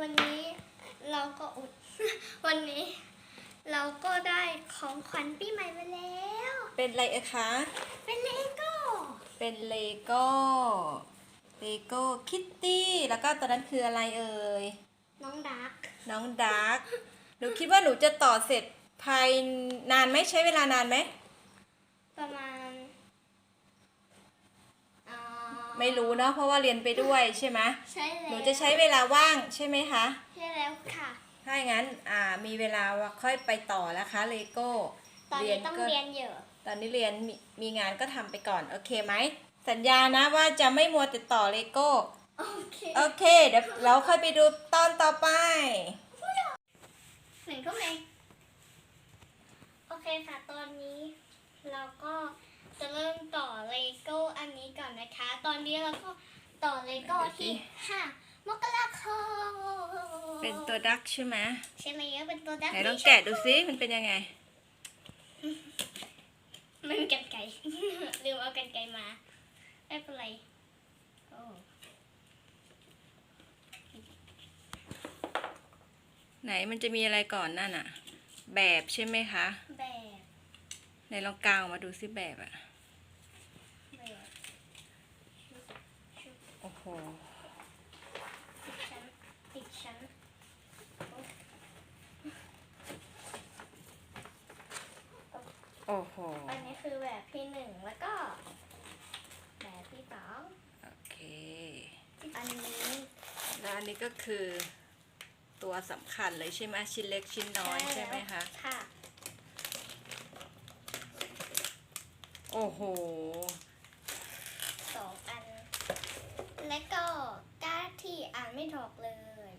วันนี้เราก็อุด วันนี้ เราก็ได้ของขวัญปีใหม่มาแล้ว เป็นอะไรเอ่ยคะ เป็นเลโก้ เป็นเลโก้ เลโก้คิตตี้ แล้วก็ตัวนั้นคืออะไรเอ่ย น้องดัก น้องดาร์ก หนูคิดว่าหนูจะต่อเสร็จภายนานไหมใช้เวลานานไหม ประมาณอ่า ไม่รู้เนาะเพราะว่าเรียนไปด้วยใช่ไหมใช่แล้วหนูจะใช้เวลาว่างใช่ไหมคะ ใช่แล้วค่ะ ถ้าอย่างนั้นอ่ามีเวลาค่อยไปต่อนะคะเลโก้ตอนนี้ต้องเรียนเยอะตอนนี้เรียนมีมีงานก็ทำไปก่อนโอเคไหมสัญญานะว่าจะไม่มัวแต่ต่อเลโก้โอเคโอเคเดี๋ยวเราค่อยไปดูตอนต่อไปหนึ่งทุ่มเองโอเคค่ะตอนนี้เราก็ จะเริ่มต่อเลโก้อันนี้ก่อนนะคะ ตอนนี้เราก็ต่อเลโก้ที่ห้ามกราคมเป็นตัวดักใช่ไหมใช่แล้วเป็นตัวดักไหนลองแกะดูซิมันเป็นยังไง มันกันไก่ลืมเอากันไก่มาไม่เป็นไรโอ้ไหนมันจะมีอะไรก่อนนั่นอะแบบใช่ไหมคะแบบ ไหนลองกาวมาดูซิแบบอะแบบชุบชุบโอ้โห ติดชั้นติดชั้นโอ้โอ้โห อันนี้คือแบบที่หนึ่งแล้วก็ แบบที่สองโอเค อันนี้แล้วอันนี้ก็คือตัวสำคัญเลยใช่ไหมชิ้นเล็กชิ้นน้อยใช่ไหมคะ ค่ะ โอ้โห สองอัน และก็การ์ดที่อ่านไม่ถูกเลย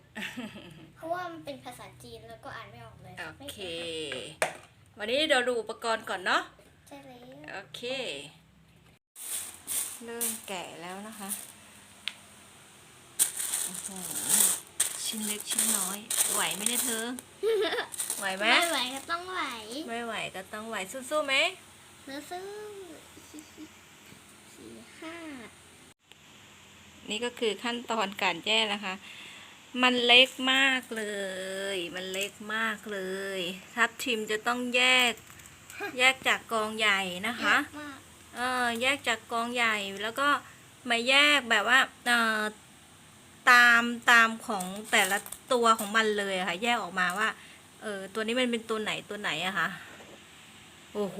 เพราะว่ามันเป็นภาษาจีนแล้วก็อ่านไม่ออกเลยโอไม่เคป็นวันนี้เราดูอุปกรณ์ก่อนเนาะ ใช่แล้วโอเค เริ่มแกะแล้วนะคะโอ้โหชิ้นเล็กชิ้นน้อย ไหวไหมเนี่ยเธอ ไหวไหมไม่ไหวก็ต้องไหว ไม่ไหวก็ต้องไหวสู้ๆไหมเนื้อซื้อสี่ห้า นี่ก็คือขั้นตอนการแยกนะคะ มันเล็กมากเลย มันเล็กมากเลย ทับทิมจะต้องแยก แยกจากกองใหญ่นะคะมากเออแยกจากกองใหญ่แล้วก็มาแยกแบบว่าเอ่อตามตามของแต่ละตัวของมันเลยอะค่ะ แยกออกมาว่า เออตัวนี้มันเป็นตัวไหนตัวไหนอะค่ะโอ้โห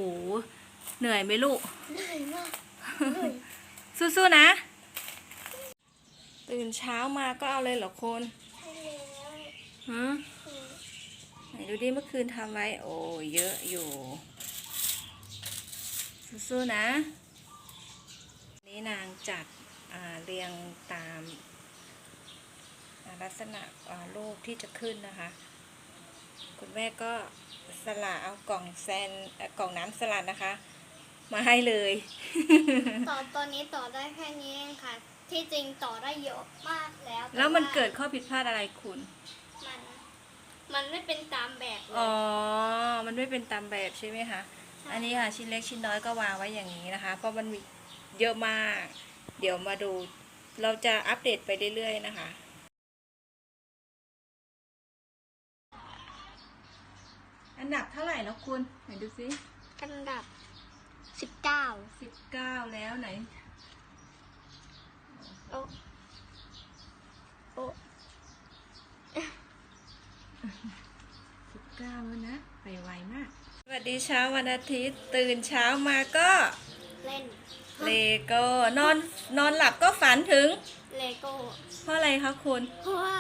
เหนื่อยไหมลูก เหนื่อยมากเหนื่อยสู้ๆนะ ตื่นเช้ามาก็เอาเลยเหรอคนใช่แล้วฮะไหนดูดิเมื่อคืนทำไว้ โอ้เยอะอยู่ สู้ๆนะ นี่นางจัดอ่าเรียงตามอ่าลักษณะอ่ารูปที่จะขึ้นนะคะ คุณแม่ก็สละเอากล่องแซนเอ่อกล่องน้ำสลัดนะคะ มาให้เลย ต่อตอนนี้ต่อได้แค่นี้เองค่ะ ที่จริงต่อได้เยอะมากแล้วต่แล้วมันาเกิดข้อผิดพลาดอะไรคุณ มันมันไม่เป็นตามแบบเลอ๋อยมันไม่เป็นตามแบบใช่ไหมคะอันนี้ค่ะชิ้นเล็กชิ้นน้อยก็วางไว้อย่างนี้นะคะ เพราะมันมีเยอะมาก เดี๋ยวมาดู เราจะอัปเดตไปเรื่อยๆนะคะ อันดับเท่าไหร่แล้วคุณ ไหนดูซิอันดับสิบเก้าสิบเก้าแล้วไหนโอ้โอ้สิบเก้าแล้วนะ ไปไวมาก สวัสดีเช้าวันอาทิตย์ ตื่นเช้ามาก็เล่นเลโก้นอนนอนหลับก็ฝันถึง เลโก้เพราะอะไรคะคุณ เพราะว่า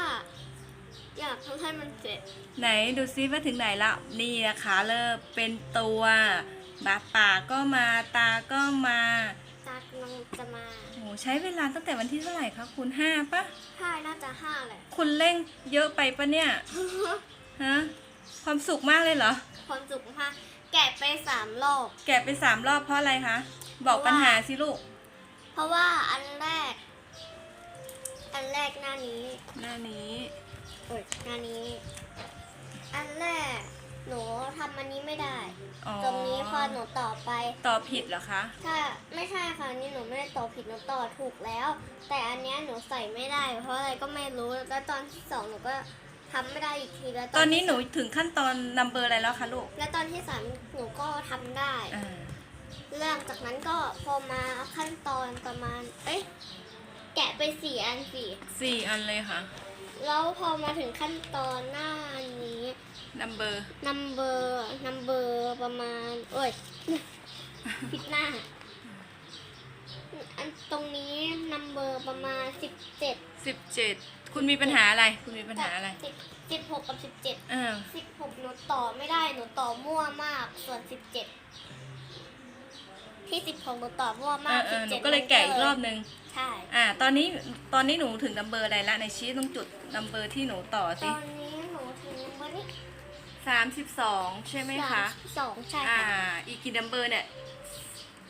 อยากทำให้มันเสร็จ ไหนดูซิว่าถึงไหนละนี่นะคะเริ่มเป็นตัวบาปากก็มาตาก็มา ตากำลังจะมาโหใช้เวลาตั้งแต่วันที่เท่าไหร่คะคุณห้าปะใช่น่าจะห้าแหละ คุณเร่งเยอะไปปะเนี่ยฮะความสุขมากเลยเหรอ ความสุขมากแกะไปสามรอบ แกะไปสามรอบเพราะอะไรคะ บอกปัญหาสิลูก เพราะว่าอันแรก อันแรกหน้านี้ หน้านี้โอ้ยหน้านี้ อันแรก หนูทำอันนี้ไม่ได้ อ๋อตรงนี้พอหนูต่อไปต่อผิดเหรอคะ ถ้าไม่ใช่ค่ะอันนี่หนูไม่ได้ต่อผิดหนูต่อถูกแล้ว แต่อันเนี้ยหนูใส่ไม่ได้ เพราะอะไรก็ไม่รู้แล้วตอนที่สองหนูก็ทำไม่ได้อีกทีแล้วตอนนี้ที่หนูถึงขั้นตอนนัมเบอร์อะไรแล้วคะลูกแล้วตอนที่สามหนูก็ทำได้ อ่าเรื่องจากนั้นก็พอมาขั้นตอนประมาณ เอ้ยแกะไปสี่อันสี่สี่อันเลยค่ะ แล้วพอมาถึงขั้นตอนหน้านี้นัมเบอร์นัมเบอร์นัมเบอร์ประมาณเอ้ยผิดหน้า อันตรงนี้นัมเบอร์ประมาณสิบเจ็ดสิบเจ็ดคุณมีปัญหาอะไร คุณมีปัญหาอะไรสิบสิบหกกับสิบเจ็ดอ่าสิบหกหนูต่อไม่ได้หนูต่อมั่วมากส่วนสิบเจ็ด ที่สิบหกหนูต่อมั่วเอมากอเอสิอบหนูเจ็ดก็เลยแกะอีกรอบนึง ใช่ อ่า ตอนนี้ตอนนี้หนูถึงนัมเบอร์อะไรละในชี้ตรงจุดนัมเบอร์ที่หนูต่อตสิอนนี้หนูถึงวันนี้สามสิบสองใช่ไหมคะสามสิบสองใช่อ่า ค่ะอีกกี่นัมเบอร์เนี่ย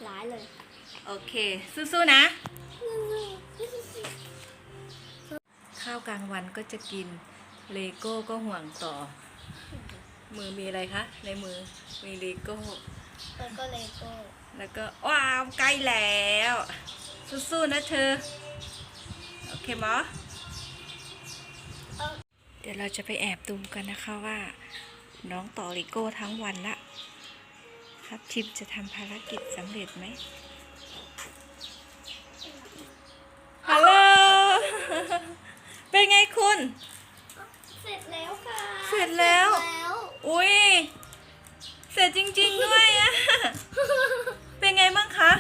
หลายเลยโอเค สู้ๆนะ ข้าวกลางวันก็จะกิน เลโก้ก็ห่วงต่อ มือมีอะไรคะ ในมือมีเลโก้ แล้วก็เลโก้ แล้วก็ว้าวใกล้แล้ว สู้ๆนะเธอ โอเคไหมอเอ้าเดี๋ยวเราจะไปแอบดูกันนะคะว่าน้องต่อเลโก้ทั้งวันละครับทิมจะทำภารกิจสำเร็จไหมฮัลโหลเป็นไงคุณ เสร็จแล้วค่ะ เสร็จแล้วเสร็จแล้วอุ้ยเสร็จจริง ๆ ด้วยอะเป็น ไงบ้างคะ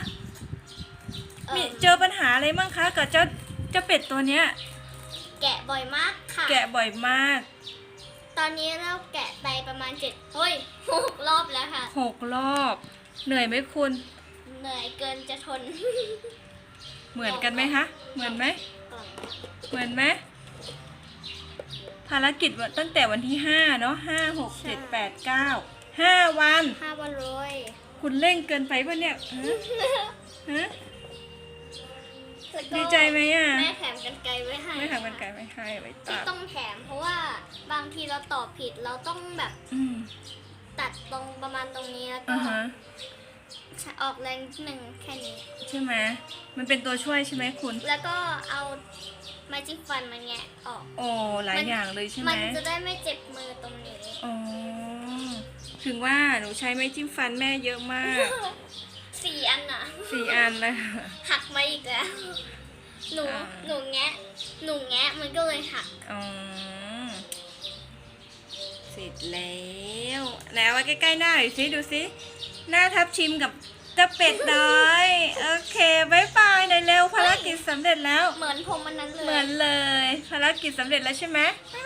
เอ่อมีเจอปัญหาอะไรบ้างคะกับเจ้าเจ้าเป็ดตัวเนี้ย แกะบ่อยมากค่ะ แกะบ่อยมาก ตอนนี้เราแกะไปประมาณเจ็ดเฮ้ยหกรอบแล้วค่ะหกรอบ เหนื่อยไหมคุณ เหนื่อยเกินจะทน เหมือนกันไหมคะ เหมือนไหมก่อนเหมือนไหมภารกิจวันตั้งแต่วันที่ห้าเนาะห้าหกเจ็ดแปดเก้าห้าวันห้าวันเลย คุณเร่งเกินไปปะเนี่ยฮะฮะแล้วก็ดีใจไหมอะ แม่แถมกันไกลไว้ให้ไม่ทำกันไกลไม่ให้ไว้ที่ตัดต้องแถมเพราะว่าบางทีเราตอบผิดเราต้องแบบอืมตัดตรงประมาณตรงนี้แล้วก็อ่าฮะออกแรงนิดหนึ่งแค่นี้ ใช่ไหมมันเป็นตัวช่วยใช่ไหมคุณ แล้วก็เอาไม้จิ้มฟันมาแงะออก โอ้หลายอย่างเลยใช่ไหมมันจะได้ไม่เจ็บมือตรงนี้ อ๋อ ถึงว่าหนูใช้ไม้จิ้มฟันแม่เยอะมากสี่อันน่ะสี่อันเลยหักมาอีกแล้ว หนูอ่าหนูแงะหนูแงะมันก็เลยหักอ๋อเสร็จแล้วแล้วไว้ใกล้ๆหน้าหน่อยสิดูสิหน้าทับชิมกับเจะเป็ดน้อยโอเคบายบายหน่อยเร็วภารกิจสำเร็จแล้ว เหมือนผมมันนั้นเลย เหมือนเลย ภารกิจสำเร็จแล้วใช่ไหมบ๊าย